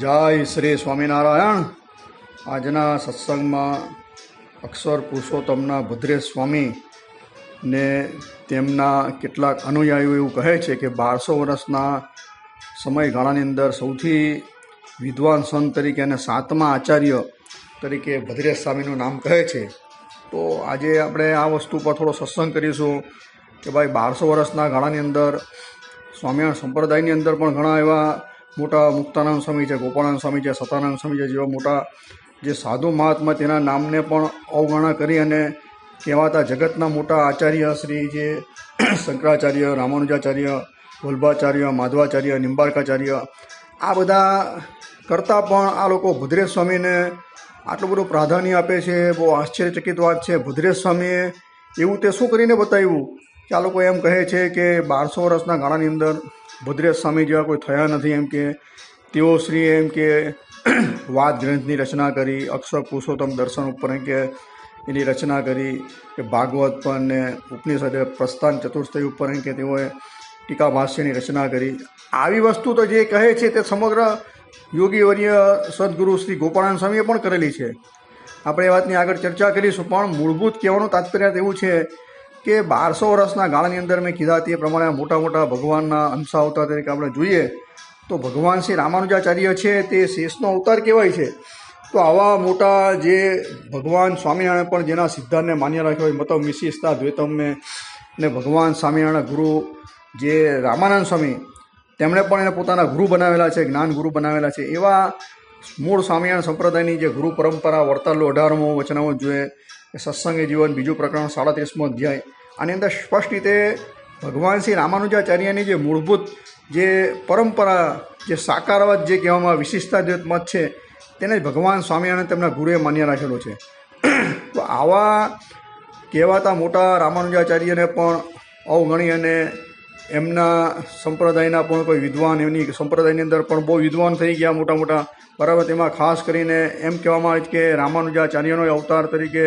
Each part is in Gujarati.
જય શ્રી સ્વામિનારાયણ. આજના સત્સંગમાં અક્ષર પુરુષોત્તમના ભદ્રેશ સ્વામી ને તેમના કેટલાક અનુયાયીઓ એવું કહે છે કે બારસો વર્ષના સમયગાળાની અંદર સૌથી વિદ્વાન સંત તરીકે અને સાતમા આચાર્ય તરીકે ભદ્રેશ સ્વામીનું નામ કહે છે. તો આજે આપણે આ વસ્તુ પર થોડો સત્સંગ કરીશું કે ભાઈ બારસો વર્ષના ગાળાની અંદર સ્વામિનારાયણ સંપ્રદાયની અંદર પણ ઘણા એવા મોટા મુક્તાનંદ સ્વામી છે, ગોપાળાનંદ સ્વામી છે, સતાનંદ સ્વામી છે, જેવા મોટા જે સાધુ મહાત્મા તેના નામને પણ અવગણના કરી અને કહેવાતા જગતના મોટા આચાર્ય શ્રી જે શંકરાચાર્ય, રામાનુજાચાર્ય, વલ્ભાચાર્ય, માધવાચાર્ય નિંબાર્કાચાર્ય આ બધા કરતાં પણ આ લોકો ભદ્રેશ સ્વામીને આટલું બધું પ્રાધાન્ય આપે છે, બહુ આશ્ચર્યચકિત વાત છે. ભદ્રેશ સ્વામીએ એવું તે શું કરીને બતાવ્યું? કે આ લોકો એમ કહે છે કે બારસો વર્ષના ગાળાની અંદર ભદ્રેશ સ્વામી જેવા કોઈ થયા નથી એમ કે તેઓ શ્રી એમ કે વાદ ગ્રંથની રચના કરી, અક્ષર પુરુષોત્તમ દર્શન ઉપર એમ કે એની રચના કરી, કે ભાગવત પર ને ઉપનિષદે પ્રસ્થાન ચતુર્થય ઉપર એમ કે તેઓએ ટીકા ભાષ્યની રચના કરી. આવી વસ્તુ તો જે કહે છે તે સમગ્ર યોગીવર્ય સદગુરુ શ્રી ગોપાળાન સ્વામીએ પણ કરેલી છે. આપણે એ વાતની આગળ ચર્ચા કરીશું, પણ મૂળભૂત કહેવાનું તાત્પર્ય એવું છે કે બારસો વર્ષના ગાળાની અંદર મેં કીધા તે પ્રમાણે મોટા મોટા ભગવાનના અંશ અવતાર તરીકે આપણે જોઈએ, તો ભગવાન શ્રી રામાનુજાચાર્ય છે તે શેષનો અવતાર કહેવાય છે. તો આવા મોટા જે ભગવાન સ્વામિનારાયણ પણ જેના સિદ્ધાંતને માન્ય રાખ્યો હોય, મતલબ મિશિસ્તા દ્વૈતમને ને ભગવાન સ્વામિનારાયણ ગુરુ જે રામાનંદ સ્વામી, તેમણે પણ એને પોતાના ગુરુ બનાવેલા છે, જ્ઞાન ગુરુ બનાવેલા છે. એવા મૂળ સ્વામિનારાયણ સંપ્રદાયની જે ગુરુ પરંપરા, વર્તાલો, અઢારમો વચનામો જોઈએ સત્સંગી જીવન. બીજું પ્રકરણ સાડત્રીસમો અધ્યાય. આની અંદર સ્પષ્ટ રીતે ભગવાન શ્રી રામાનુજાચાર્યની જે મૂળભૂત જે પરંપરા, જે સાકારવાદ જે કહેવામાં વિશિષ્ટાદ્વૈત મત છે, તેને જ ભગવાન સ્વામિનારાયણ તેમના ગુરુએ માન્ય રાખેલો છે. તો આવા કહેવાતા મોટા રામાનુજાચાર્યને પણ અવગણી અને એમના સંપ્રદાયના પણ કોઈ વિદ્વાન, એમની સંપ્રદાયની અંદર પણ બહુ વિદ્વાન થઈ ગયા મોટા મોટા બરાબર, તેમાં ખાસ કરીને એમ કહેવામાં આવે છે કે રામાનુજાચાર્યનો અવતાર તરીકે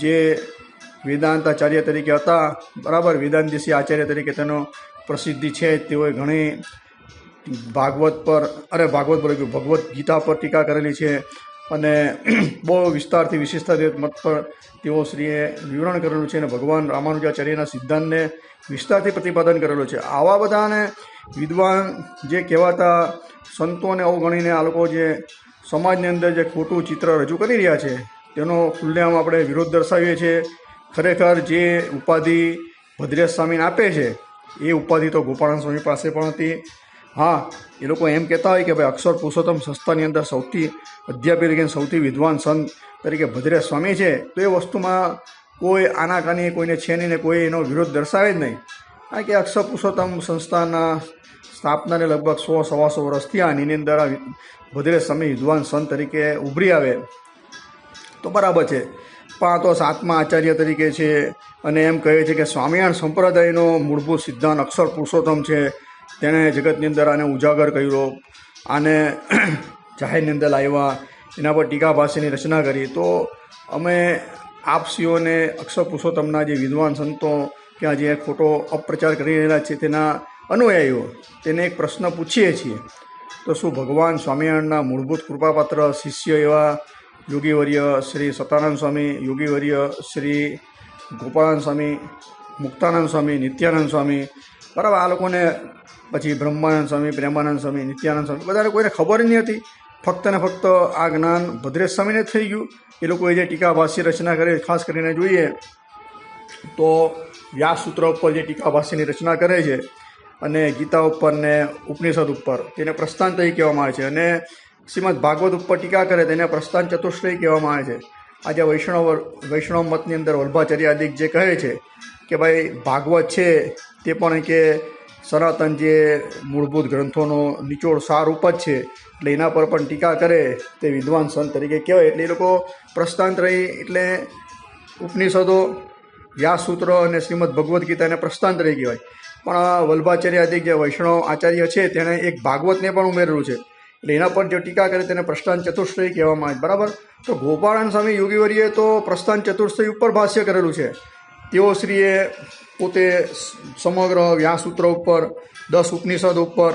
જે વેદાંતાચાર્ય તરીકે હતા, બરાબર વેદાંતિસી આચાર્ય તરીકે તેનો પ્રસિદ્ધિ છે, તેઓએ ઘણી ભાગવત પર, અરે ભાગવત ગયું ભગવદ્ ગીતા પર ટીકા કરેલી છે અને બહુ વિસ્તારથી વિશિષ્ટતા મત પર તેઓ શ્રીએ વિવરણ કરેલું છે અને ભગવાન રામાનુજાચાર્યના સિદ્ધાંતને વિસ્તારથી પ્રતિપાદન કરેલું છે. આવા બધાને વિદ્વાન જે કહેવાતા સંતોને અવગણીને આ લોકો જે સમાજની અંદર જે ખોટું ચિત્ર રજૂ કરી રહ્યા છે તેનો ખુલ્લેઆમ આપણે વિરોધ દર્શાવીએ છીએ. ખરેખર જે ઉપાધિ ભદ્રેશ સ્વામીને આપે છે, એ ઉપાધિ તો ગોપાળાન સ્વામી પાસે પણ હતી. હા, એ લોકો એમ કહેતા હોય કે ભાઈ અક્ષર પુરુષોત્તમ સંસ્થાની અંદર સૌથી અધ્યાપી તરીકે સૌથી વિદ્વાન સંત તરીકે ભદ્રેશ સ્વામી છે, તો એ વસ્તુમાં કોઈ આનાકાની, કોઈને છે નહીં ને કોઈ એનો વિરોધ દર્શાવે જ નહીં. કારણ કે અક્ષર પુરુષોત્તમ સંસ્થાના સ્થાપનાને લગભગ સો સવાસો વર્ષ થયા અને એની અંદર ભદ્રેશ સ્વામી વિદ્વાન સંત તરીકે ઉભરી આવે. તો બરાબર છે. પણ તો સાતમા આચાર્ય તરીકે છે અને એમ કહે છે કે સ્વામિનારાયણ સંપ્રદાયનો મૂળભૂત સિદ્ધાંત અક્ષર પુરુષોત્તમ છે. તેણે જગતની અંદર આને ઉજાગર કર્યો. આને જાહેરની અંદર લાવ્યા. એના પર ટીકા ભાષાની રચના કરી. તો અમે આપસીઓને અક્ષર પુરુષોત્તમના જે વિદ્વાન સંતો કે આ જે ખોટો અપપ્રચાર કરી રહેલા છે તેના અનુયાયીઓ તેને એક પ્રશ્ન પૂછીએ છીએ. તો શું ભગવાન સ્વામિનારાયણના મૂળભૂત કૃપાપાત્ર, શિષ્ય એવા યોગીવર્ય શ્રી સતાનંદ સ્વામી, યોગીવર્ય શ્રી ગોપાળાનંદ સ્વામી, મુક્તાનંદ સ્વામી, નિત્યાનંદ સ્વામી, બરાબર, આ લોકોને પછી બ્રહ્માનંદ સ્વામી, પ્રેમાનંદ સ્વામી, નિત્યાનંદ સ્વામી, બધાને કોઈને ખબર નહીં હતી. ફક્ત ને ફક્ત આ જ્ઞાન ભદ્રેશ સ્વામીને થઈ ગયું. એ લોકોએ જે ટીકાભાષી રચના કરી, ખાસ કરીને જોઈએ, તો વ્યાસસૂત્ર ઉપર જે ટીકાભાષીની રચના કરે છે, અને ગીતા ઉપર ને ઉપનિષદ ઉપર, તેને પ્રસ્થાન તરીકે કહેવામાં આવે છે. અને શ્રીમદ ભાગવત ઉપર ટીકા કરે તેને પ્રસ્થાન ચતુશ્રય કહેવામાં આવે છે. આજે વૈષ્ણવ વૈષ્ણવ મતની અંદર વલ્ભાચર્યાદિક જે કહે છે કે ભાઈ ભાગવત છે તે પણ કે સનાતન જે મૂળભૂત ગ્રંથોનો નિચોડ સાર જ છે. એટલે એના પર પણ ટીકા કરે તે વિદ્વાન સંત તરીકે કહેવાય. એટલે એ લોકો રહી એટલે ઉપનિષદો, વ્યાસસૂત્ર અને શ્રીમદ ભગવદ્ ગીતાને પ્રસ્થાંત રહી કહેવાય. પણ વલ્ભાચાર્ય આદિ જે વૈષ્ણવ આચાર્ય છે, તેણે એક ભાગવતને પણ ઉમેરેલું છે. એટલે એના પર જે ટીકા કરે તેને પ્રસ્થાન ચતુશ્રય કહેવામાં આવે બરાબર? તો ગોપાળાનંદ સ્વામી યોગીવરીએ તો પ્રસ્થાન ચતુશ્રય ઉપર ભાષ્ય કરેલું છે. તેઓ શ્રીએ પોતે સમગ્ર વ્યાસસૂત્ર ઉપર, દસ ઉપનિષદ ઉપર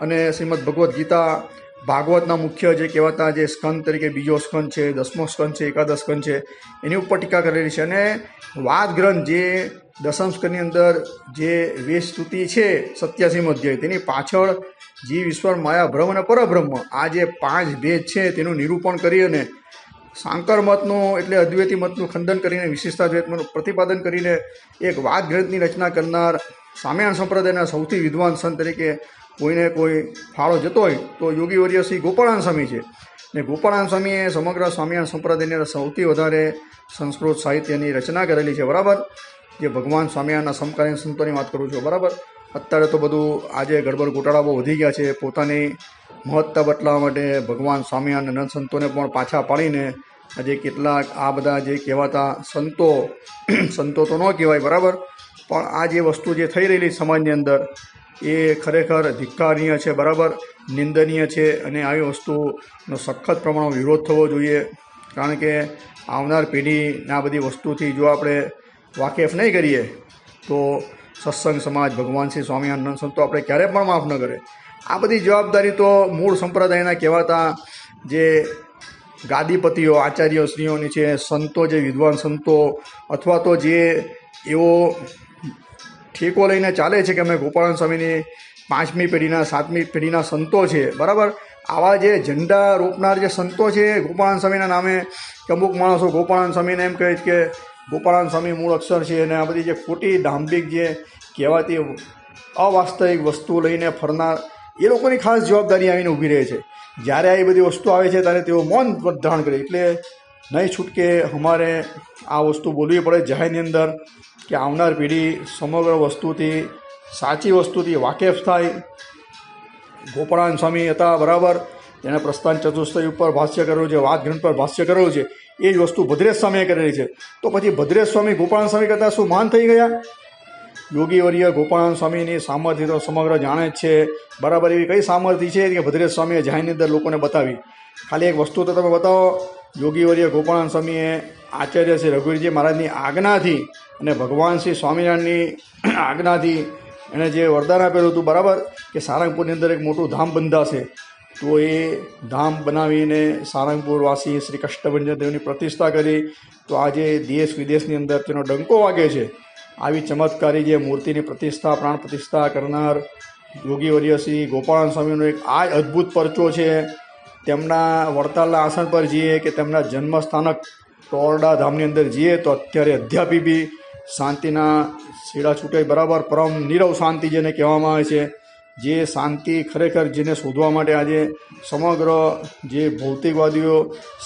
અને શ્રીમદ ભગવદ્ ગીતા ભાગવતના મુખ્ય જે કહેવાતા જે સ્કંદ તરીકે બીજો સ્કંદ છે, દસમો સ્કંદ છે, એકાદશ સ્કંદ છે, એની ઉપર ટીકા કરેલી છે. અને વાદ ગ્રંથ જે દસમ સ્કંદની અંદર જે વેશ સ્તુતિ છે, સત્યાસીમ અધ્યાય, તેની પાછળ જીવ ઈશ્વર, માયા બ્રહ્મ અને પરબ્રહ્મ, આ જે પાંચ ભેદ છે તેનું નિરૂપણ કરી અને શાંકર મતનું એટલે અદ્વૈતી મતનું ખંડન કરીને, વિશિષ્ટાદ્વૈતનું પ્રતિપાદન કરીને એક વાદ ગ્રંથની રચના કરનાર સામ્યાણ સંપ્રદાયના સૌથી વિદ્વાન સંત તરીકે કોઈને કોઈ ફાળો જતો હોય તો યોગી વર્ય શ્રી ગોપાળાન સ્વામી છે. ને ગોપાળાન સ્વામીએ સમગ્ર સ્વામિયાણ સંપ્રદાયની સૌથી વધારે સંસ્કૃત સાહિત્યની રચના કરેલી છે. બરાબર? જે ભગવાન સ્વામિયાના સમકાલીન સંતોની વાત કરું છું. બરાબર? અત્યારે તો બધું આજે ગડબડ ગોટાળા બહુ વધી ગયા છે. પોતાની મહત્તા બતલાવવા માટે ભગવાન સ્વામી નંદ સંતોને પણ પાછા પાડીને આજે કેટલાક આ બધા જે કહેવાતા સંતો સંતો તો ન કહેવાય, બરાબર? પણ આ જે વસ્તુ જે થઈ રહેલી સમાજની અંદર, એ ખરેખર ધિક્કારણીય છે, બરાબર? નિંદનીય છે અને આવી વસ્તુનો સખત પ્રમાણમાં વિરોધ થવો જોઈએ. કારણ કે આવનાર પેઢીને આ બધી વસ્તુથી જો આપણે વાકેફ નહીં કરીએ, તો સત્સંગ સમાજ, ભગવાન શ્રી સ્વામિનારાયણ સંતો આપણે ક્યારે પણ માફ ન કરે. આ બધી જવાબદારી તો મૂળ સંપ્રદાયના કહેવાતા જે ગાદીપતિઓ, આચાર્ય શ્રીઓની છે, સંતો જે વિદ્વાન સંતો અથવા તો જે એવો ઠેકો લઈને ચાલે છે કે અમે ગોપાળન સ્વામીની પાંચમી પેઢીના, સાતમી પેઢીના સંતો છે, બરાબર? આવા જે ઝંડા રોપનાર જે સંતો છે ગોપાળન સ્વામીના નામે અમુક માણસો ગોપાળન સ્વામીને એમ કહે છે કે ગોપાળન સ્વામી મૂળ અક્ષર છે અને આ બધી જે ખોટી ડાંબિક જે કહેવાતી અવાસ્તવિક વસ્તુ લઈને ફરનાર, એ લોકોની ખાસ જવાબદારી આવીને ઊભી રહે છે. જ્યારે આ બધી વસ્તુ આવે છે, ત્યારે તેઓ મૌન ધારણ કરે. એટલે નહીં છૂટકે અમારે આ વસ્તુ બોલવી પડે જાહેરની અંદર કે આવનાર પેઢી સમગ્ર વસ્તુથી, સાચી વસ્તુથી વાકેફ થાય. ગોપાળાન સ્વામી હતા બરાબર. જેણે પ્રસ્થાન ચતુષ્ટય ઉપર ભાષ્ય કર્યું છે, વાદ ગ્રંથ પર ભાષ્ય કર્યું છે, એ જ વસ્તુ ભદ્રેશ સ્વામીએ કરેલી છે. તો પછી ભદ્રેશ સ્વામી ગોપાલ સ્વામી કરતાં શું મહાન થઈ ગયા? યોગીવર્ય ગોપાલ સ્વામીની સામર્થ્ય તો સમગ્ર જાણે જ છે. બરાબર એવી કઈ સામર્થ્ય છે કે ભદ્રેશ સ્વામીએ જાહેરની અંદર લોકોને બતાવી? ખાલી એક વસ્તુ તો તમે બતાવો. યોગીવર્ય ગોપાળાન સ્વામીએ આચાર્ય શ્રી રઘુવીરજી મહારાજની આજ્ઞાથી અને ભગવાન શ્રી સ્વામિનારાયણની આજ્ઞાથી એણે જે વરદાન આપેલું હતું, બરાબર? કે સારંગપુરની અંદર એક મોટું ધામ બંધાશે. તો એ ધામ બનાવીને સારંગપુરવાસી શ્રી કષ્ટભંજન દેવની પ્રતિષ્ઠા કરી. તો આજે દેશ વિદેશની અંદર તેનો ડંકો વાગે છે. આવી ચમત્કારી જે મૂર્તિની પ્રતિષ્ઠા, પ્રાણ પ્રતિષ્ઠા કરનાર યોગીવર્ય શ્રી ગોપાળન સ્વામીનો એક આ અદ્ભુત પરચો છે. તેમના વડતાલના આસન પર જઈએ કે તેમના જન્મસ્થાનક ટોરડા ધામની અંદર જઈએ તો અત્યારે અધ્યાપી બી શાંતિના છેડા છૂટે બરાબર પરમ નીરવ શાંતિ જેને કહેવામાં આવે છે. જે શાંતિ ખરેખર જેને શોધવા માટે આજે સમગ્ર જે ભૌતિકવાદીઓ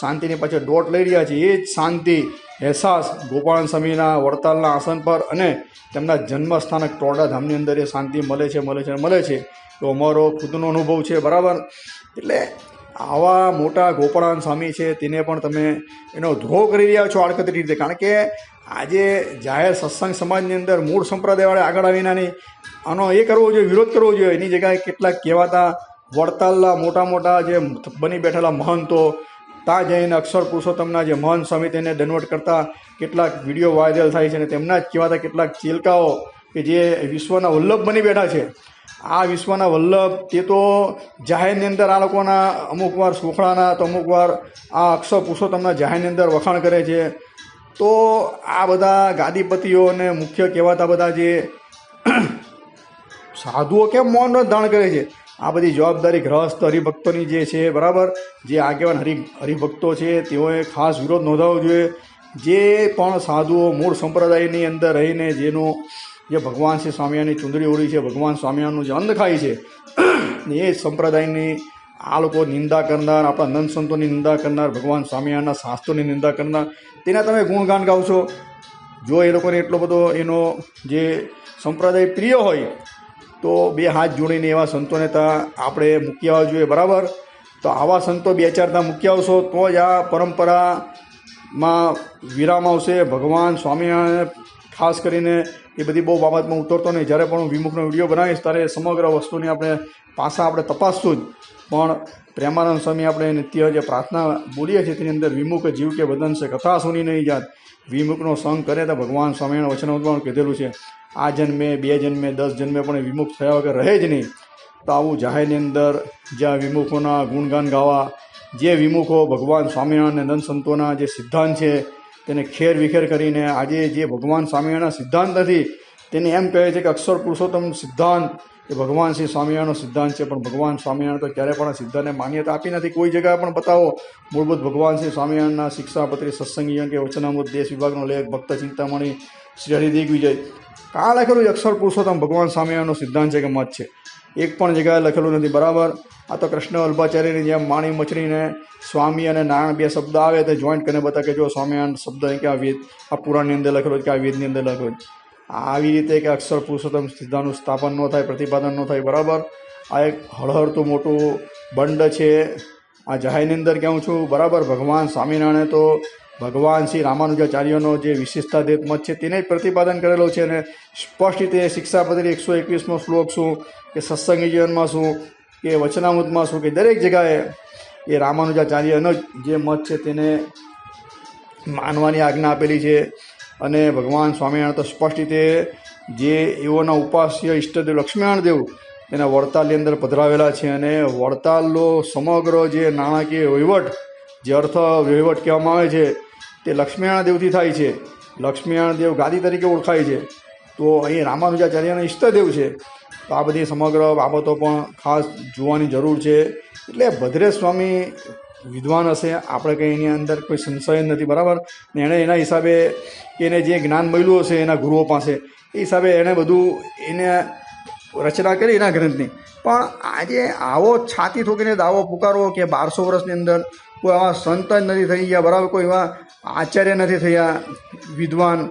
શાંતિની પાછળ દોટ લઈ રહ્યા છે, એ જ શાંતિ અહેસાસ ગોપાલ સ્વામીના વડતાલના આસન પર અને તેમના જન્મસ્થાનક ટોડાધામની અંદર એ શાંતિ મળે છે મળે છે મળે છે. તો અમારો ખુદનો અનુભવ છે, બરાબર? એટલે આવા મોટા ગોપાળાન સ્વામી છે, તેને પણ તમે એનો ધ્રોહ કરી રહ્યા છો આડકતરી રીતે. કારણ કે આજે જાહેર સત્સંગ સમાજની અંદર મૂળ સંપ્રદાયવાળા આગળ આવીને આની આનો એ કરવો જોઈએ, વિરોધ કરવો જોઈએ. એની જગ્યાએ કેટલાક કહેવાતા વડતાલના મોટા મોટા જે બની બેઠેલા મહંતો ત્યાં જઈને અક્ષર પુરુષોત્તમના જે મહંત સ્વામી તેને દંડવટ કરતા કેટલાક વીડિયો વાયરલ થાય છે અને તેમના જ કહેવાતા કેટલાક ચિલકાઓ કે જે વિશ્વના વલ્લભ બની બેઠા છે. આ વિશ્વના વલ્લભ, તે તો જાહેરની અંદર આ લોકોના અમુક વાર સોખડાના તો અમુક વાર આ અક્ષર પુરુષોત્તમના જાહેરની અંદર વખાણ કરે છે. તો આ બધા ગાદીપતિઓ અને મુખ્ય કહેવાતા બધા જે સાધુઓ કેમ મૌન ધારણ કરે છે? આ બધી જવાબદારી ગ્રહસ્થ હરિભક્તોની જે છે, બરાબર? જે આગેવાન હરિ, હરિભક્તો છે, તેઓએ ખાસ વિરોધ નોંધાવવો જોઈએ. જે પણ સાધુઓ મૂળ સંપ્રદાયની અંદર રહીને જેનો, જે ભગવાન શ્રી સ્વામિયાની ચૂંદડી ઓળી છે, ભગવાન સ્વામિયાનું જે અન્ન ખાય છે એ સંપ્રદાયની આ લોકો નિંદા કરનાર, આપણા નંદ સંતોની નિંદા કરનાર, ભગવાન સ્વામિયાના શાસ્ત્રોની નિંદા કરનાર, તેના તમે ગુણગાન ગાવ છો જો એ લોકોને એટલો બધો એનો જે સંપ્રદાય પ્રિય હોય તો બે હાથ જોડીને એવા સંતોને તો આપણે મૂકી આવવા જોઈએ, બરાબર? તો આવા સંતો બે ચાર ત્યાં મૂકી આવશો તો જ આ પરંપરામાં વિરામ આવશે. ભગવાન સ્વામિનારાયણ ખાસ કરીને એ બધી બહુ બાબતમાં ઉતરતો નહીં. જ્યારે પણ હું વિમુખનો વીડિયો બનાવીશ, ત્યારે સમગ્ર વસ્તુની આપણે પાસા આપણે તપાસશું જ. પણ પ્રેમાનંદ સ્વામી આપણે નિત્ય જે પ્રાર્થના બોલીએ છીએ, તેની અંદર વિમુખ જીવ કે વદન છે, કથા સુની નહીં જાત. વિમુખનો સંગ કરે તો ભગવાન સ્વામિનારાયણ વચનામાં કીધેલું છે. આ જન્મે, બે જન્મે, દસ જન્મે પણ વિમુખ થયા વગર રહે જ નહીં. તો આવું જાહેરની અંદર જ્યાં વિમુખોના ગુણગાન ગાવા, જે વિમુખો ભગવાન સ્વામિનારાયણ નંદ સંતોના જે સિદ્ધાંત છે, તેને ખેર વિખેર કરીને આજે જે ભગવાન સ્વામિનારાયણના સિદ્ધાંત નથી તેને એમ કહે છે કે અક્ષર પુરુષોત્તમ સિદ્ધાંત, એ ભગવાન શ્રી સ્વામિનારાયણનો સિદ્ધાંત છે, પણ ભગવાન સ્વામિનારાયણ તો ક્યારે પણ સિદ્ધાંતને માન્યતા આપી નથી. કોઈ જગ્યાએ પણ બતાવો, મૂળભૂત ભગવાન શ્રી સ્વામિનારાયણના શિક્ષાપત્રી, સત્સંગી કે વચનામૃત, દેશ વિભાગનો લેખ, ભક્ત ચિંતામણી, શ્રી હરિદિગ્વિજય કાં લખેલું અક્ષર પુરુષોત્તમ ભગવાન સ્વામિનારાયણનો સિદ્ધાંત છે કે મત છે. એક પણ જગ્યાએ લખેલું નથી. બરાબર? આ તો કૃષ્ણ વલ્ભાચાર્યની જેમ માણી મચરીને સ્વામી અને નારાયણ બે શબ્દ આવે તે જોઈન્ટ કરીને બતા કે જો સ્વામિનારાયણ શબ્દ કે આ વેદ, આ પુરાણની અંદર લખેલો કે આ વેદની અંદર લખેલો આવી રીતે કે અક્ષર પુરુષોત્તમ સિદ્ધાંતનું સ્થાપન ન થાય, પ્રતિપાદન ન થાય, બરાબર? આ એક હળહળતું મોટું બંડ છે. આ જાહેરની અંદર કહું છું. બરાબર? ભગવાન સ્વામિનારાયણે તો ભગવાન શ્રી રામાનુજાચાર્યનો જે વિશિષ્ટાદેત મત છે, તેને પ્રતિપાદન કરેલો છે અને સ્પષ્ટ રીતે શિક્ષાપત્રી એકસો એકવીસનો શ્લોક શું, કે સત્સંગી જીવનમાં શું, કે વચનામૃતમાં શું, કે દરેક જગાએ એ રામાનુજાચાર્યનો જ જે મત છે તેને માનવાની આજ્ઞા આપેલી છે અને ભગવાન સ્વામિનારાયણ તો સ્પષ્ટ રીતે જે એઓના ઉપાસ્ય ઈષ્ટદેવ લક્ષ્મીનારાયણ દેવ એના વડતાલની અંદર પધરાવેલા છે અને વડતાલનો સમગ્ર જે નાણાકીય વહીવટ, જે અર્થ વહીવટ કહેવામાં આવે છે તે લક્ષ્મીનારાયણ દેવથી થાય છે. લક્ષ્મીનારાયણ દેવ ગાદી તરીકે ઓળખાય છે. તો અહીં રામાનુજાચાર્યના ઈષ્ટદેવ છે. તો આ બધી સમગ્ર બાબતો પણ ખાસ જોવાની જરૂર છે. એટલે ભદ્રેશ સ્વામી વિદ્વાન હશે, આપણે કંઈ એની અંદર કોઈ સંશય નથી, બરાબર? ને એણે એના હિસાબે એને જે જ્ઞાન મળ્યું હશે એના ગુરુઓ પાસે, એ હિસાબે એણે બધું એને રચના કરી એના ગ્રંથની. પણ આજે આવો છાતી ઠોકીને દાવો પુકારવો કે બારસો વર્ષની અંદર કોઈ આવા સંત જ નથી થઈ ગયા, બરાબર? કોઈ એવા આચાર્ય નથી થયા, વિદ્વાન.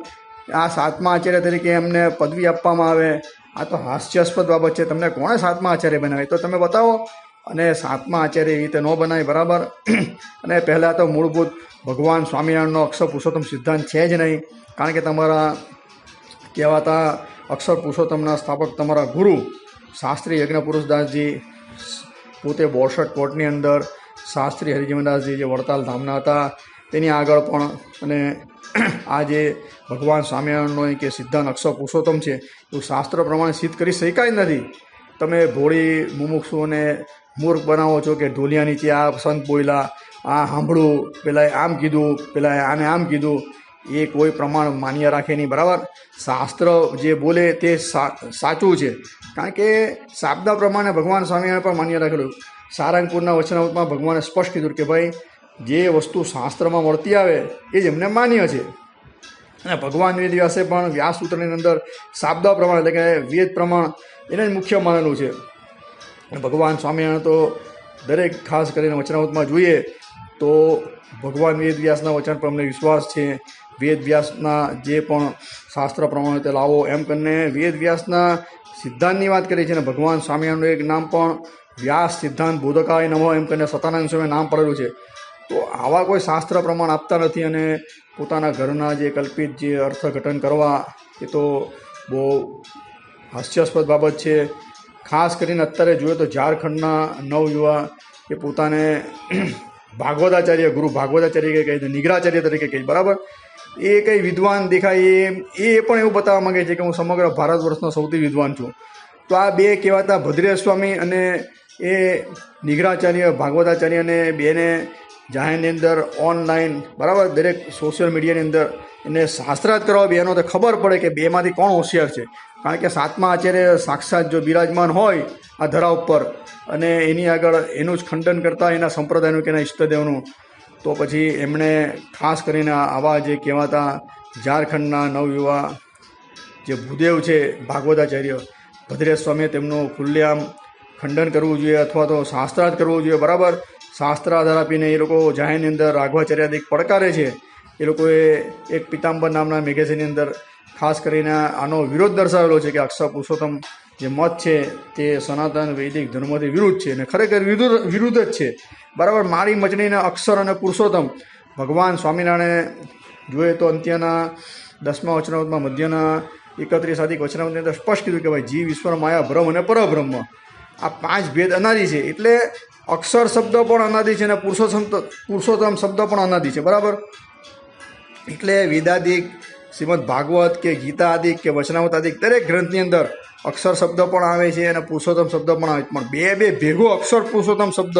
આ સાતમા આચાર્ય તરીકે એમને પદવી આપવામાં આવે. આ તો હાસ્યાસ્પદ બાબત છે. તમને કોણે સાતમા આચાર્ય બનાવે તો તમે બતાવો. અને સાતમા આચાર્ય એવી રીતે ન બનાય બરાબર? અને પહેલાં તો મૂળભૂત ભગવાન સ્વામિનારાયણનો અક્ષર પુરુષોત્તમ સિદ્ધાંત છે જ નહીં. કારણ કે તમારા કહેવાતા અક્ષર પુરુષોત્તમના સ્થાપક તમારા ગુરુ શાસ્ત્રી યજ્ઞ પુરુષદાસજી પોતે બોરસઠ કોર્ટની અંદર શાસ્ત્રી હરિજીવનદાસજી જે વડતાલ ધામના હતા, તેની આગળ પણ અને આ જે ભગવાન સ્વામિનારાયણનો કે સિદ્ધાંત અક્ષર પુરુષોત્તમ છે, એવું શાસ્ત્ર પ્રમાણે સિદ્ધ કરી શકાય નથી. તમે ભોળી મુમુક્ષુઓને મૂર્ખ બનાવો છો કે ઢોલિયા નીચે આ સંત બોયલા આ સાંભળું પેલા આમ કીધું પેલા આને આમ કીધું, એ કોઈ પ્રમાણ માન્ય રાખે નહીં, બરાબર? શાસ્ત્ર જે બોલે તે સાચું છે. કારણ કે શાબ્દા પ્રમાણે ભગવાન સ્વામિનારાયણ પણ માન્ય રાખેલું. સારંગપુરના વચનામૃતમાં ભગવાને સ્પષ્ટ કીધું કે ભાઈ, જે વસ્તુ શાસ્ત્રમાં મળતી આવે, એ જ એમને માન્ય છે. અને ભગવાન વેદ વ્યાસે પણ વ્યાસ સૂત્રની અંદર શાબ્દા પ્રમાણ એટલે કે વેદ પ્રમાણ એને જ મુખ્ય માનેલું છે. અને ભગવાન સ્વામિનારાયણ તો દરેક ખાસ કરીને વચનામૃતમાં જોઈએ, તો ભગવાન વેદ વ્યાસના વચન પર અમને વિશ્વાસ છે. વેદ વ્યાસના જે પણ શાસ્ત્ર પ્રમાણે તે લાવો, એમ કરીને વેદ વ્યાસના સિદ્ધાંતની વાત કરી છે અને ભગવાન સ્વામિનારાયણનું એક નામ પણ વ્યાસ સિદ્ધાંત બોધકાય નમો એમ કરીને સતાનંદ સ્વામી નામ પડેલું છે. તો આવા કોઈ શાસ્ત્ર પ્રમાણ આપતા નથી અને પોતાના ઘરના જે કલ્પિત જે અર્થઘટન કરવા એ તો બહુ હાસ્યાસ્પદ બાબત છે. ખાસ કરીને અત્યારે જોઈએ તો ઝારખંડના નવયુવા એ પોતાને ભાગવતાચાર્ય, ગુરુ ભાગવતાચાર્ય કહે છે, નિગ્રાચાર્ય તરીકે કહે બરાબર? એ કંઈ વિદ્વાન દેખાય એ એ પણ એવું બતાવવા માગે છે કે હું સમગ્ર ભારત વર્ષનો સૌથી વિદ્વાન છું. તો આ બે કહેવાતા ભદ્રેશ સ્વામી અને એ નિગ્રાચાર્ય ભાગવતાચાર્યને બેને જાહેરની અંદર ઓનલાઈન બરાબર, દરેક સોશિયલ મીડિયાની અંદર એને શાસ્ત્રાર્થ કરવા બેનો તો ખબર પડે કે બેમાંથી કોણ હોશિયાર છે. કારણ કે સાતમા આચાર્ય સાક્ષાત જો બિરાજમાન હોય આ ધરા ઉપર અને એની આગળ એનું જ ખંડન કરતા એના સંપ્રદાયનું કે એના ઈષ્ટદેવનું, તો પછી એમણે ખાસ કરીને આવા જે કહેવાતા ઝારખંડના નવયુવા જે ભૂદેવ છે, ભાગવતાચાર્ય ભદ્રેશ સ્વામીએ તેમનું ખુલ્લેઆમ ખંડન કરવું જોઈએ અથવા તો શાસ્ત્રાર્થ કરવું જોઈએ, બરાબર? શાસ્ત્રાધાર આપીને એ લોકો જાહેરની અંદર રાઘવાચર્યાદિક પડકારે છે. એ લોકોએ એક પિતાંબર નામના મેગેઝિનની અંદર ખાસ કરીને આનો વિરોધ દર્શાવેલો છે કે અક્ષર પુરુષોત્તમ જે મત છે તે સનાતન વૈદિક ધર્મથી વિરુદ્ધ છે અને ખરેખર વિરુદ્ધ વિરુદ્ધ જ છે. બરાબર? મારી મચડીના અક્ષર અને પુરુષોત્તમ. ભગવાન સ્વામિનારાયણે જોઈએ તો અંત્યના દસમા વચનાવતમાં મધ્યના એકત્રીસ આદિક વચનાવતની અંદર સ્પષ્ટ કીધું કે ભાઈ, જીવ ઈશ્વર માયા ભ્રમ અને પરબ્રહ્મ આ પાંચ ભેદ અનાદિ છે. એટલે અક્ષર શબ્દ પણ અનાદિ છે અને પુરુષોત્તમ પુરુષોત્તમ શબ્દ પણ અનાદિ છે. બરાબર? એટલે વેદાદિક, શ્રીમદ ભાગવત કે ગીતા આદિક કે વચનાવત આદિક દરેક ગ્રંથની અંદર અક્ષર શબ્દ પણ આવે છે અને પુરુષોત્તમ શબ્દ પણ આવે છે. પણ બે બે ભેગો અક્ષર પુરુષોત્તમ શબ્દ,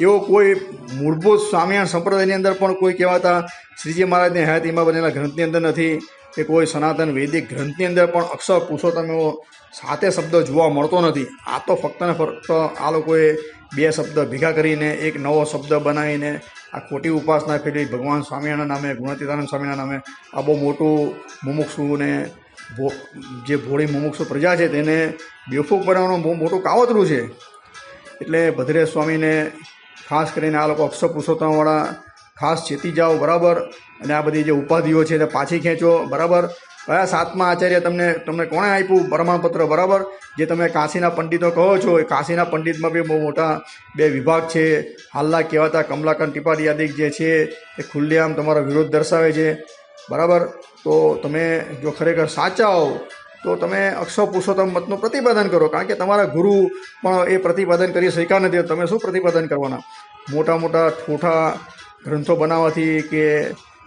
એવો કોઈ મૂળભૂત સ્વામિયાણ સંપ્રદાયની અંદર પણ કોઈ કહેવાતા શ્રીજી મહારાજની હયાતીમાં બનેલા ગ્રંથની અંદર નથી કે કોઈ સનાતન વૈદિક ગ્રંથની અંદર પણ અક્ષર પુરુષોત્તમ એવો સાતે શબ્દ જોવા મળતો નથી. આ તો ફક્ત ને ફક્ત આ લોકોએ બે શબ્દ ભેગા કરીને એક નવો શબ્દ બનાવીને આ ખોટી ઉપાસના કરી ભગવાન સ્વામિનારાયણ નામે, ગુણાતીતાનંદ સ્વામીના નામે આ બહુ મોટું મુમુક્ષુને ભો, જે ભોળી મુમુક્ષુ પ્રજા છે તેને બેફૂક બનાવવાનું બહુ મોટું કાવતરું છે. એટલે ભદ્રેશ સ્વામીને ખાસ કરીને આ લોકો અક્ષર પુરુષોત્તમવાળા ખાસ ચેતી જાઓ બરાબર. અને આ બધી જે ઉપાધિઓ છે તે પાછી ખેંચો બરાબર. કયા સાતમા આચાર્ય તમને તમને કોણે આપ્યું? પ્રમાણપત્ર બરાબર? જે તમે કાશીના પંડિતો કહો છો, એ કાશીના પંડિતમાં બી બહુ મોટા બે વિભાગ છે. હાલના કહેવાતા કમલાકાંત યાદિક જે છે, એ ખુલ્લેઆમ તમારો વિરોધ દર્શાવે છે. બરાબર? તો તમે જો ખરેખર સાચા હો તો તમે અક્ષો પુરુષોત્તમ મતનું પ્રતિપાદન કરો. કારણ કે તમારા ગુરુ પણ એ પ્રતિપાદન કરી શક્યા નથી. તમે શું પ્રતિપાદન કરવાના? મોટા મોટા ઠોઠા ગ્રંથો બનાવવાથી કે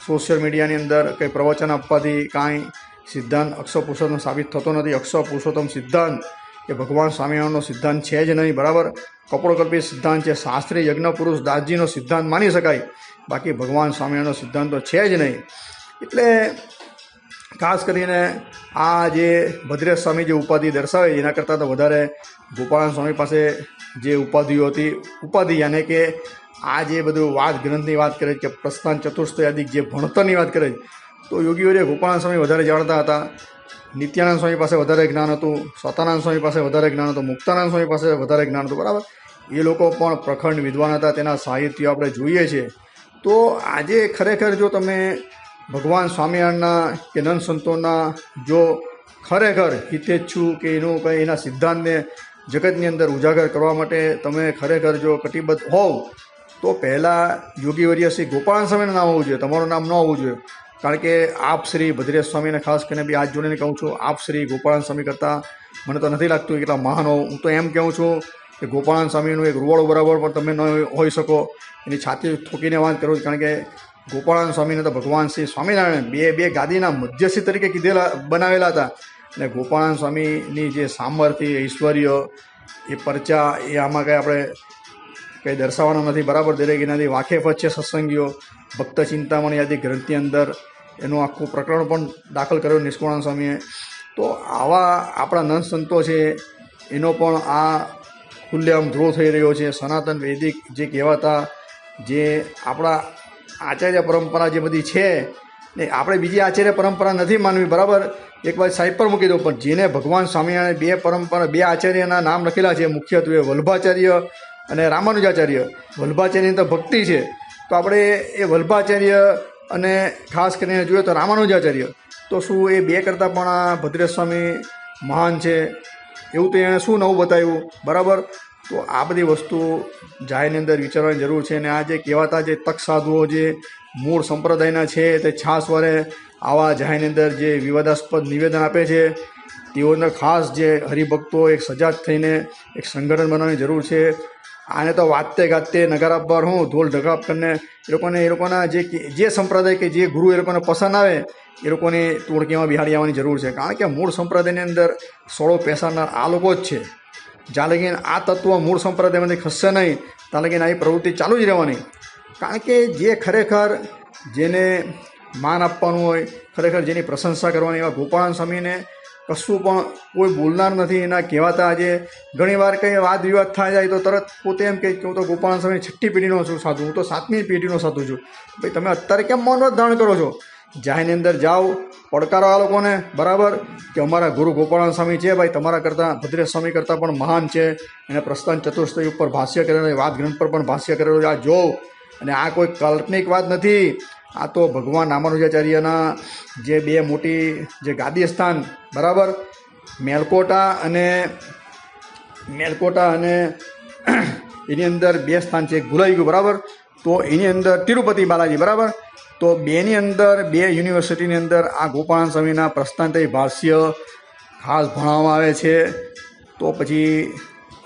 સોશિયલ મીડિયાની અંદર કંઈ પ્રવચન આપવાથી કાંઈ સિદ્ધાંત અક્ષર પુરુષોત્તમ સાબિત થતો નથી. અક્ષર પુરુષોત્તમ સિદ્ધાંત એ ભગવાન સ્વામિનારાયણનો સિદ્ધાંત છે જ નહીં, બરાબર? કપડોકલ્પિત સિદ્ધાંત છે, શાસ્ત્રી યજ્ઞ પુરુષ દાસજીનો સિદ્ધાંત માની શકાય. બાકી ભગવાન સ્વામિનારાયણનો સિદ્ધાંત તો છે જ નહીં. એટલે ખાસ કરીને આ જે ભદ્રેશ સ્વામી જે ઉપાધિ દર્શાવે એના કરતાં તો વધારે ગોપાળાન સ્વામી પાસે જે ઉપાધિઓ હતી, ઉપાધિ યાને કે આ જે બધું વાત ગ્રંથની વાત કરે કે પ્રસ્થાન ચતુર્થ આદિક જે ભણતરની વાત કરે તો યોગીઓ જે ગોપાળન સ્વામી વધારે જાણતા હતા, નિત્યાનંદ સ્વામી પાસે વધારે જ્ઞાન હતું, સતાનંદ સ્વામી પાસે વધારે જ્ઞાન હતું, મુક્તાનંદ સ્વામી પાસે વધારે જ્ઞાન હતું, બરાબર? એ લોકો પણ પ્રખંડ વિદ્વાન હતા, તેના સાહિત્ય આપણે જોઈએ છીએ તો આજે ખરેખર જો તમે ભગવાન સ્વામિનારાયણના કે નંદ સંતોના જો ખરેખર હિતેચ્છુ કે એનું કંઈ એના સિદ્ધાંતને જગતની અંદર ઉજાગર કરવા માટે તમે ખરેખર જો કટિબદ્ધ હોવ, તો પહેલાં યોગીવર્ય શ્રી ગોપાલ સ્વામીનું નામ હોવું જોઈએ, તમારું નામ ન હોવું જોઈએ. કારણ કે આપ શ્રી ભદ્રેશ સ્વામીને ખાસ કરીને બી આજ જોડીને કહું છું, આપ શ્રી ગોપાળન સ્વામી કરતાં મને તો નથી લાગતું એટલા મહાન હો હું તો એમ કહું છું કે ગોપાળન સ્વામીનું એક રૂવાળું બરાબર પણ તમે ન હોઈ શકો. એની છાતી ઠોકીને વાત કરું છું, કારણ કે ગોપાળન સ્વામીને તો ભગવાન શ્રી સ્વામિનારાયણ બે બે ગાદીના મધ્યસ્થી તરીકે કીધેલા, બનાવેલા હતા. અને ગોપાળન સ્વામીની જે સામર્થ્ય, ઐશ્વર્ય, એ પરચા, એ આમાં કંઈ આપણે કંઈ દર્શાવવાનું નથી. બરાબર, દરેક એનાથી વાકેફ જ છે સત્સંગીઓ. ભક્ત ચિંતામણી આદિ ગ્રંથની અંદર એનું આખું પ્રકરણ પણ દાખલ કર્યું નિષ્કુળાન સ્વામીએ. તો આવા આપણા નંદ સંતો છે, એનો પણ આ ખુલ્લેઆમ ધ્રુવ થઈ રહ્યો છે. સનાતન વૈદિક જે કહેવાતા, જે આપણા આચાર્ય પરંપરા જે બધી છે, ને આપણે બીજી આચાર્ય પરંપરા નથી માનવી, બરાબર? એક વાર સાઈડ પર મૂકી દો પણ જેને ભગવાન સ્વામિનારાયણ બે પરંપરા, બે આચાર્યના નામ લખેલા છે, મુખ્યત્વે વલ્ભાચાર્ય અને રામાનુજાચાર્ય. વલ્ભાચાર્યની તો ભક્તિ છે. તો આપણે એ વલ્ભાચાર્ય અને ખાસ કરીને જોઈએ તો રામાનુજાચાર્ય, તો શું એ બે કરતાં પણ આ ભદ્રેશ સ્વામી મહાન છે? એવું તો એણે શું નવું બતાવ્યું? બરાબર? તો આ બધી વસ્તુ જાહેરની અંદર વિચારવાની જરૂર છે. અને આ જે કહેવાતા જે તક સાધુઓ જે મૂળ સંપ્રદાયના છે, તે છાસ વરે આવા જાહેરની અંદર જે વિવાદાસ્પદ નિવેદન આપે છે, તેઓને ખાસ જે હરિભક્તો એક સજાગ થઈને એક સંગઠન બનાવવાની જરૂર છે. આને તો વાતે ગાતે નગારા પર હું ઢોલ ઢગાપ કરીને એ લોકોને, એ લોકોના જે જે સંપ્રદાય કે જે ગુરુ એ લોકોને પસંદ આવે, એ લોકોને તોડકીમાં બિહાડી આવવાની જરૂર છે. કારણ કે મૂળ સંપ્રદાયની અંદર સોળો પેસાના આ લોકો જ છે. જ્યાં લગીને આ તત્વ મૂળ સંપ્રદાયમાંથી ખસશે નહીં, ત્યાં લગીને આ પ્રવૃત્તિ ચાલુ જ રહેવાની. કારણ કે જે ખરેખર જેને માન આપવાનું હોય, ખરેખર જેની પ્રશંસા કરવાની એવા ગોપાળન સ્વામીને કશું પણ કોઈ બોલનાર નથી, એના કહેવાતા આજે ઘણીવાર કંઈ વાદ વિવાદ થાય જાય તો તરત પોતે એમ કહે કે હું તો ગોપાલ સ્વામી છઠ્ઠી પેઢીનો છું સાધુ, હું તો સાતમી પેઢીનો સાધુ છું. ભાઈ, તમે અત્યારે કેમ મૌન ધારણ કરો છો? જાહેરની અંદર જાઓ, પડકારો આ લોકોને, બરાબર? કે અમારા ગુરુ ગોપાળાન સ્વામી છે ભાઈ, તમારા કરતાં, ભદ્રેશ સ્વામી કરતાં પણ મહાન છે. એને પ્રસ્થાન ચતુર્સ્તરી ઉપર ભાષ્ય કરેલો વાદ ગ્રંથ પર પણ ભાષ્ય કરેલો આ જોઉં અને આ કોઈ કાલ્પનિક વાત નથી. આ તો ભગવાન રામાનુજાચાર્યના જે બે મોટી જે ગાદી સ્થાન, બરાબર? મેલકોટા અને મેલકોટા અને એની અંદર બે સ્થાન છે, એક ભૂલાઈ ગયું, બરાબર? તો એની અંદર તિરુપતિ બાલાજી, બરાબર? તો બેની અંદર બે યુનિવર્સિટીની અંદર આ ગોપાલ સ્વામીના પ્રસ્થાનથી ભાષ્ય ખાસ ભણાવવામાં આવે છે. તો પછી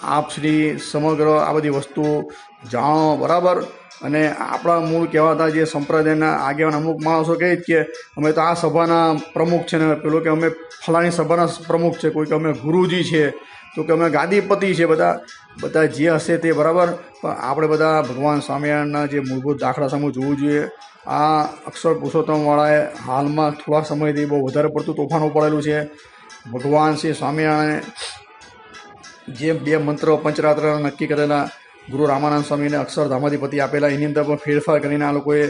આપ શ્રી સમગ્ર આ બધી વસ્તુ જાણો, બરાબર? અને આપણા મૂળ કહેવાતા જે સંપ્રદાયના આગેવાન અમુક માણસો કહે કે, અમે તો આ સભાના પ્રમુખ છે ને, પેલો કે અમે ફલાણી સભાના પ્રમુખ છે, કોઈ કે અમે ગુરુજી છે, તો કે અમે ગાદીપતિ છે, બધા બધા જે હશે તે, બરાબર? પણ આપણે બધા ભગવાન સ્વામિનારાયણના જે મૂળભૂત દાખલા સામે જોવું જોઈએ. આ અક્ષર પુરુષોત્તમવાળાએ હાલમાં થોડા સમયથી બહુ વધારે પડતું તોફાનો પડેલું છે. ભગવાન શ્રી સ્વામિનારાયણે જે બે મંત્ર પંચરાત્ર નક્કી કરેલા ગુરુ રામાનંદ સ્વામીને અક્ષરધામાધિપતિ આપેલા. એની અંદર પણ ફેરફાર કરીને આ લોકોએ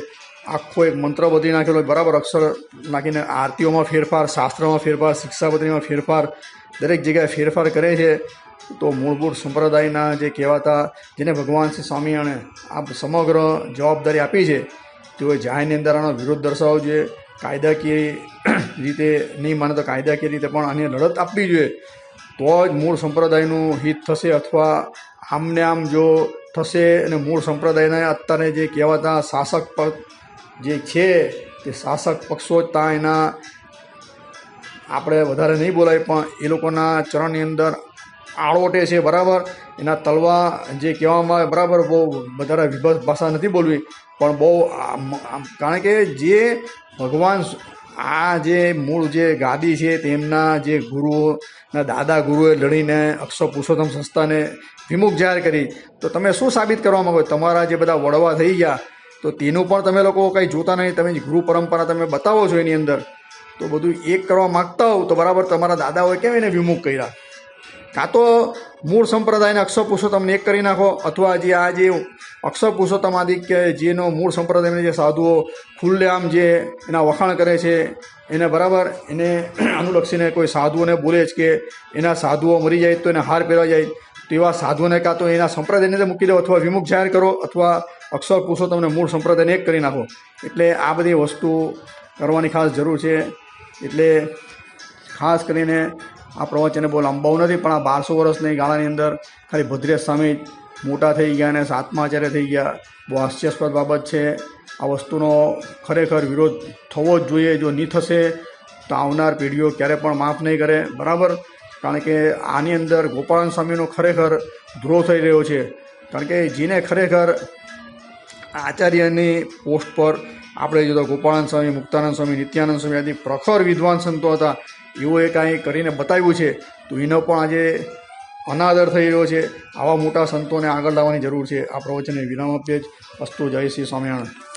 આખો એક મંત્ર બદલી નાખેલો બરાબર અક્ષર નાખીને આરતીઓમાં ફેરફાર, શાસ્ત્રમાં ફેરફાર, શિક્ષાપત્રીમાં ફેરફાર, દરેક જગ્યાએ ફેરફાર કરે છે. તો મૂળભૂત સંપ્રદાયના જે કહેવાતા, જેને ભગવાન શ્રી સ્વામીએ આ સમગ્ર જવાબદારી આપી છે, તેઓએ જાહેરની અંદર આનો વિરોધ દર્શાવવો જોઈએ. કાયદાકીય રીતે નહીં માને તો કાયદાકીય રીતે પણ આની લડત આપવી જોઈએ. તો જ મૂળ સંપ્રદાયનું હિત થશે અથવા આમને આમ જો થશે અને મૂળ સંપ્રદાયના અત્યારે જે કહેવાતા શાસક પક્ષ જે છે, તે શાસક પક્ષો જ ત્યાં એના આપણે વધારે નહીં બોલાય, પણ એ લોકોના ચરણની અંદર આળોટે છે બરાબર. એના તલવા જે કહેવામાં આવે, બરાબર, બહુ વધારે વિભક્ત ભાષા નથી બોલવી, પણ બહુ કારણ કે જે ભગવાન આ જે મૂળ જે ગાદી છે, તેમના જે ગુરુઓના દાદા ગુરુએ લડીને અક્ષર પુરુષોત્તમ સંસ્થાને વિમુખ જાહેર કરી. તો તમે શું સાબિત કરવા માગો? તમારા જે બધા વડવા થઈ ગયા, તો તેનું પણ તમે લોકો કંઈ જોતા નહીં. તમે ગુરુ પરંપરા તમે બતાવો છો એની અંદર. તો બધું એક કરવા માગતા હોવ તો બરાબર તમારા દાદાઓએ કેમ એને વિમુખ કર્યા? કાં તો મૂળ સંપ્રદાયને અક્ષર પુરુષોત્તમને એક કરી નાખો, અથવા જે આ જે અક્ષર પુરુષોત્તમ આદિ કે જેનો મૂળ સંપ્રદાયના જે સાધુઓ ખુલ્લેઆમ જે એના વખાણ કરે છે, એને બરાબર એને અનુલક્ષીને કોઈ સાધુઓને બોલે છે કે એના સાધુઓ મરી જાય તો એને હાર પહેરવા જાય તો એવા સાધુઓને કાં તો એના સંપ્રદાયને મૂકી દો અથવા વિમુખ જાહેર કરો અથવા અક્ષર પુરુષોત્તમને મૂળ સંપ્રદાયને એક કરી નાખો. એટલે આ બધી વસ્તુ કરવાની ખાસ જરૂર છે. એટલે ખાસ કરીને આ પ્રવચને બહુ લંબાવું નથી, પણ આ બારસો વર્ષની ગાળાની અંદર ખાલી ભદ્રેશ સ્વામી મોટા થઈ ગયા અને સાતમા આચાર્ય થઈ ગયા. બહુ હાસ્યાસ્પદ બાબત છે. આ વસ્તુનો ખરેખર વિરોધ થવો જ જોઈએ. જો નહીં થશે, તો આવનાર પેઢીઓ ક્યારે પણ માફ નહીં કરે. બરાબર? કારણ કે આની અંદર ગોપાળન સ્વામીનો ખરેખર ધ્રોહ થઈ રહ્યો છે. કારણ કે જેને ખરેખર આચાર્યની પોસ્ટ પર આપણે જોતા તો ગોપાળાનંદ સ્વામી, મુક્તાનંદ સ્વામી, નિત્યાનંદ સ્વામી આદિ પ્રખર વિદ્વાન સંતો હતા. એઓએ કાંઈ કરીને બતાવ્યું છે, તો એનો પણ આજે અનાદર થઈ રહ્યો છે. આવા મોટા સંતોને આગળ લાવવાની જરૂર છે. આ પ્રવચને વિરામ આપીએ જ. અસ્તુ જય શ્રી સ્વામિનારાયણ.